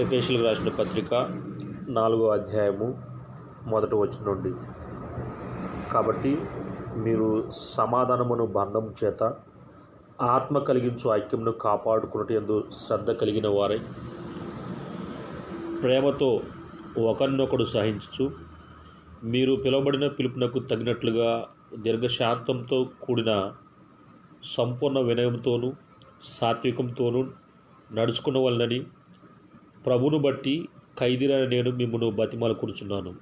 ఎఫేషియల్కి రాసిన పత్రిక నాలుగో అధ్యాయము మొదట వచ్చిన నుండి. కాబట్టి మీరు సమాధానమును బంధం చేత ఆత్మ కలిగించు ఐక్యమును కాపాడుకున్నట్టు ఎందు శ్రద్ధ కలిగిన వారై. ప్రేమతో ఒకరినొకడు సహించు మీరు పిలువబడిన పిలుపునకు తగినట్లుగా దీర్ఘశాంతంతో కూడిన సంపూర్ణ వినయంతోనూ సాత్వికంతోనూ నడుచుకున్న వలనని ప్రభును బట్టి ఖైదీరైన నేను మిమ్మల్ని బతిమాలు కూర్చున్నాను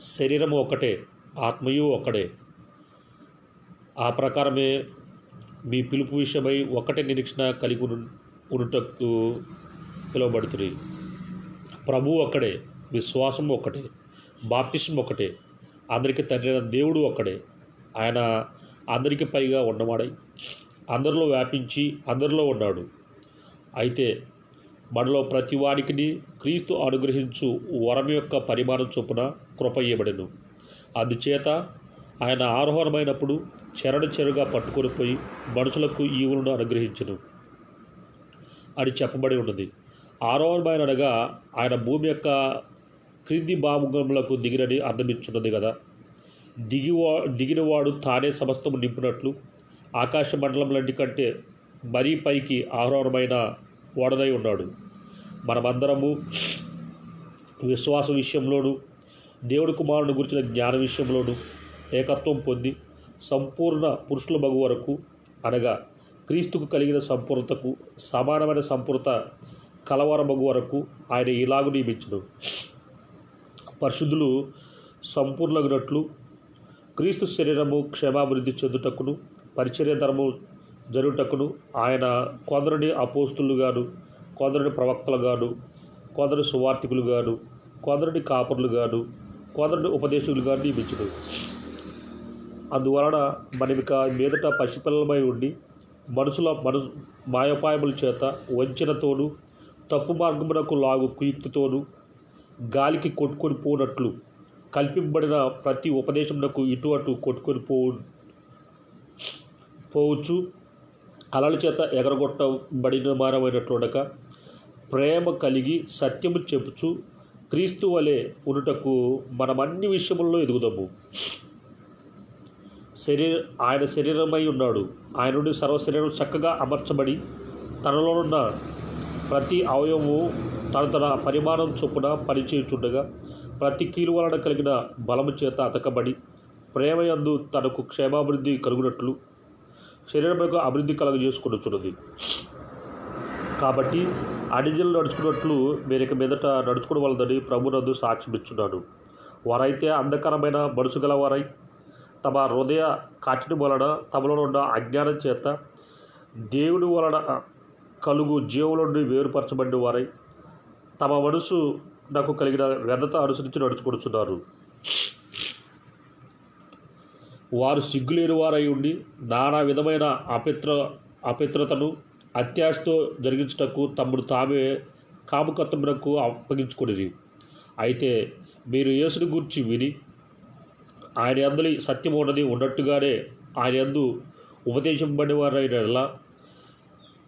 శరీరము ఒకటే ఆత్మయు ఒకడే ఆ ప్రకారమే మీ పిలుపు విషయమై ఒకటే నిరీక్షణ కలిగి ఉండుటకు పిలువబడుతుంది ప్రభు ఒక్కడే విశ్వాసం ఒక్కటే బాప్టిజం ఒకటే అందరికీ తండ్రి దేవుడు ఒక్కడే. ఆయన అందరికీ పైగా ఉన్నవాడై అందరిలో వ్యాపించి అందరిలో ఉన్నాడు. అయితే మనలో ప్రతి వాడికిని క్రీస్తు అనుగ్రహించు వరం యొక్క పరిమాణం చొప్పున కృప ఇయ్యబడెను. అందుచేత ఆయన ఆరోహణమైనప్పుడు చెరడు చెరుగా పట్టుకొని పోయి మనుషులకు ఈవులను అనుగ్రహించును అని చెప్పబడి ఉన్నది. ఆరోహణమైన అనగా ఆయన భూమి యొక్క క్రింది భాగములకు దిగినని అర్థమిచ్చున్నది కదా దిగివా దిగినవాడు తానే సమస్తము నింపినట్లు ఆకాశ మండలం లాంటి కంటే మరీ పైకి ఆరోహణమైన వాడదై ఉన్నాడు. మనమందరము విశ్వాస విషయంలోనూ దేవుడి కుమారుని గురించిన జ్ఞాన విషయంలోనూ ఏకత్వం పొంది సంపూర్ణ పురుషుల మగు వరకు అనగా క్రీస్తుకు కలిగిన సంపూర్ణతకు సమానమైన సంపూర్ణత కలవరమగు వరకు ఆయన ఇలాగు నియమించడు పరిశుద్ధులు సంపూర్ణగినట్లు క్రీస్తు శరీరము క్షేమాభివృద్ధి చెందుటకును పరిచర్య ధర్మం జరుగుటకును ఆయన కొందరిని అపోస్తులుగాను కొందరిని ప్రవక్తలుగాను కొందరు సువార్థికులుగాను కొందరిని కాపరులుగాను కొందరిని ఉపదేశకులుగాను నియమించడు. అందువలన మనమిక మీదట పసిపిల్లలమై ఉండి మనుషుల మను మాయోపాయముల చేత వంచనతోనూ తప్పు మార్గమునకు లాగు కుయుక్తితోనూ గాలికి కొట్టుకొని పోనట్లు కల్పింపబడిన ప్రతి ఉపదేశమునకు ఇటు అటు కొట్టుకొని పో పోవచ్చు. అలల చేత ఎగరగొట్టబడిన మారమైనట్లుండక ప్రేమ కలిగి సత్యము చెప్పుచు క్రీస్తు వలె ఉండుటకు మనం అన్ని విషయముల్లో ఎదుగుదాము. శరీర ఆయన శరీరమై ఉన్నాడు. ఆయన నుండి సర్వ శరీరం చక్కగా అమర్చబడి తనలో ఉన్న ప్రతి అవయవము తన తన పరిమాణం చొప్పున పనిచేయుచుండగా ప్రతి కీలు వలన కలిగిన బలము చేత అతకబడి ప్రేమయందు తనకు క్షేమాభివృద్ధి కలుగునట్లు శరీరములకు అభివృద్ధి కలుగజేసుకుంటున్నది కాబట్టి అడిజలు నడుచుకున్నట్లు మీరు ఇక మీదట నడుచుకుని వలదని ప్రభునందు సాక్ష్యమిచ్చున్నాను వారైతే అంధకరమైన మనసు గలవారై తమ హృదయ కాటిని వలన తమలో ఉన్న అజ్ఞానం చేత దేవుని వలన కలుగు జీవుల నుండి వేరుపరచబడిన వారై తమ మనసు నాకు కలిగిన వ్యర్థత అనుసరించి నడుచుకుంటున్నారు వారు సిగ్గులేని వారై ఉండి నానా విధమైన అపిత్ర అపిత్రతను అత్యాశతో జరిగించుటకు తమ్ముడు తామే కాముకత్వమునకు అప్పగించుకునేది అయితే మీరు యేసుని గురించి విని ఆయన అందరి సత్యం ఉన్నది ఉన్నట్టుగానే ఆయన అందు ఉపదేశింపబడిన ఎలా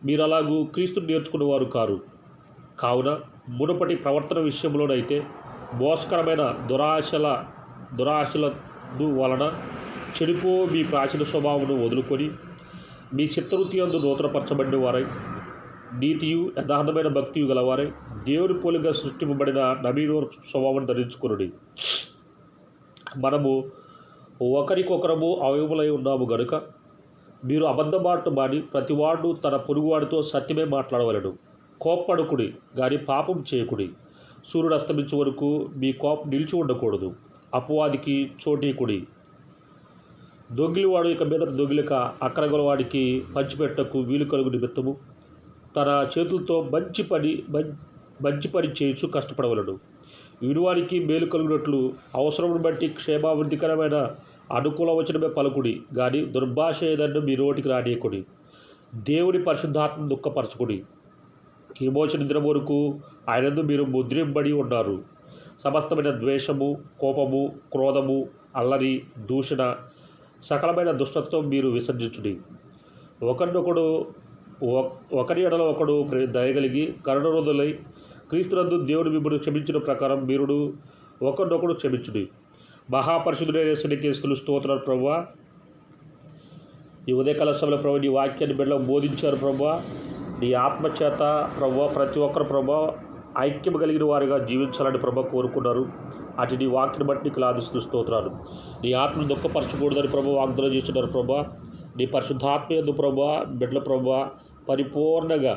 మీరు అలాగూ క్రీస్తుని నేర్చుకునేవారు కారు. కావున మునుపటి ప్రవర్తన విషయంలోనైతే మోసకరమైన దురాశల దురాశల వలన చెడిపో మీ ప్రాచీన స్వభావమును వదులుకొని మీ చిత్తవృత్తి అందు నూతనపరచబడిన వారై నీతియు యథార్థమైన భక్తియు గలవారై దేవుని పోలిగా సృష్టింపబడిన నవీన స్వభావం ధరించుకునుడి. మనము ఒకరికొకరము అవయములై ఉన్నాము గనుక మీరు అబద్ధమాటను మాని ప్రతివాడు తన పొరుగువాడితో సత్యమే మాట్లాడవలను. కోప్పడుకుడి గాని పాపం చేయకుడి. సూర్యుడు అస్తమించే వరకు మీ కోపం నిలిచి ఉండకూడదు. అపవాదికి చోటీకుడి. దొంగిలివాడు ఇక మీద దొంగిలిక అక్కరగలవాడికి పంచిపెట్టకు వీలు కలుగు నిమిత్తము తన చేతులతో మంచి పని మంచి పని చేయొచ్చు కష్టపడవలడు. వినువానికి మేలు కలుగునట్లు అవసరమును బట్టి క్షేమాభివృద్ధికరమైన అనుకూల వచనమే పలుకుడి. కానీ దుర్భాష ఏదన్నా మీ నోటికి రానియకుడి. దేవుని పరిశుద్ధాత్మ దుఃఖపరచుకుడి. విమోచన దినం వరకు ఆయనందు మీరు ముద్రింబడి ఉన్నారు. సమస్తమైన ద్వేషము కోపము క్రోధము అల్లరి దూషణ సకలమైన దుష్టత్వం మీరు విసర్జించుడి. ఒకరినొకడు ఒకరి ఎడలో ఒకడు దయగలిగి కరుణరోధులై క్రీస్తునందు దేవుడు మిమ్మల్ని క్షమించిన ప్రకారం మీరుడు ఒకరినొకడు క్షమించుడి. మహాపరిశుద్ధుడైన సన్నికేస్తులు స్తోత్రాలు ప్రభు ఈ ఉదయకాల సమయంలో ప్రభు నీ వాక్యాన్ని బిడ్డలకు బోధించారు ప్రభు నీ ఆత్మచేత ప్రభు ప్రతి ఒక్కరు ప్రభు ఐక్యం కలిగిన వారిగా జీవించాలని ప్రభు కోరుకున్నారు. అటు నీ వాక్యను బట్టి నీకు లాదిస్తూ స్తోత్రాలు. నీ ఆత్మను దుఃఖపరచకూడదని ప్రభు వాగ్దానం చేస్తున్నారు ప్రభా. నీ పరిశుద్ధాత్మయందు ప్రభా బిడ్డల ప్రభు పరిపూర్ణంగా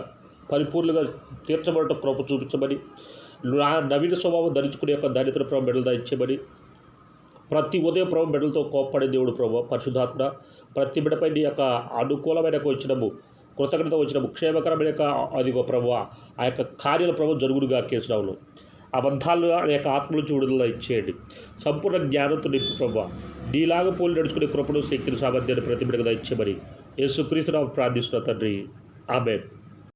పరిపూర్ణంగా తీర్చబడటం ప్రభు చూపించమని నా నవీన స్వభావం ధరించుకునే యొక్క దరిద్ర ప్రభు బిడ్డలు ధరించమని ప్రతి ఉదయం ప్రభు బిడ్డలతో కోప్పడే దేవుడు ప్రభు పరిశుద్ధాత్మ. ప్రతి బిడ్డపై నీ యొక్క అనుకూలమైన వచ్చినము కృతజ్ఞత వచ్చినము క్షేమకరమైన యొక్క అదిగో ప్రభు ఆ యొక్క కార్యాల ప్రభు జరుగుడుగా కేసురావులు అబద్ధాలు అనేక యొక్క ఆత్మ ఇచ్చేయండి. సంపూర్ణ జ్ఞానంతో నింపు ప్రభు. నీలాగా పోలి నడుచుకునే కృపను శక్తిని సామర్థ్యాన్ని ప్రతి బిడ్డగా ఇచ్చేమని యేసుక్రీస్తు ప్రార్థిస్తున్న తండ్రి. ఆమె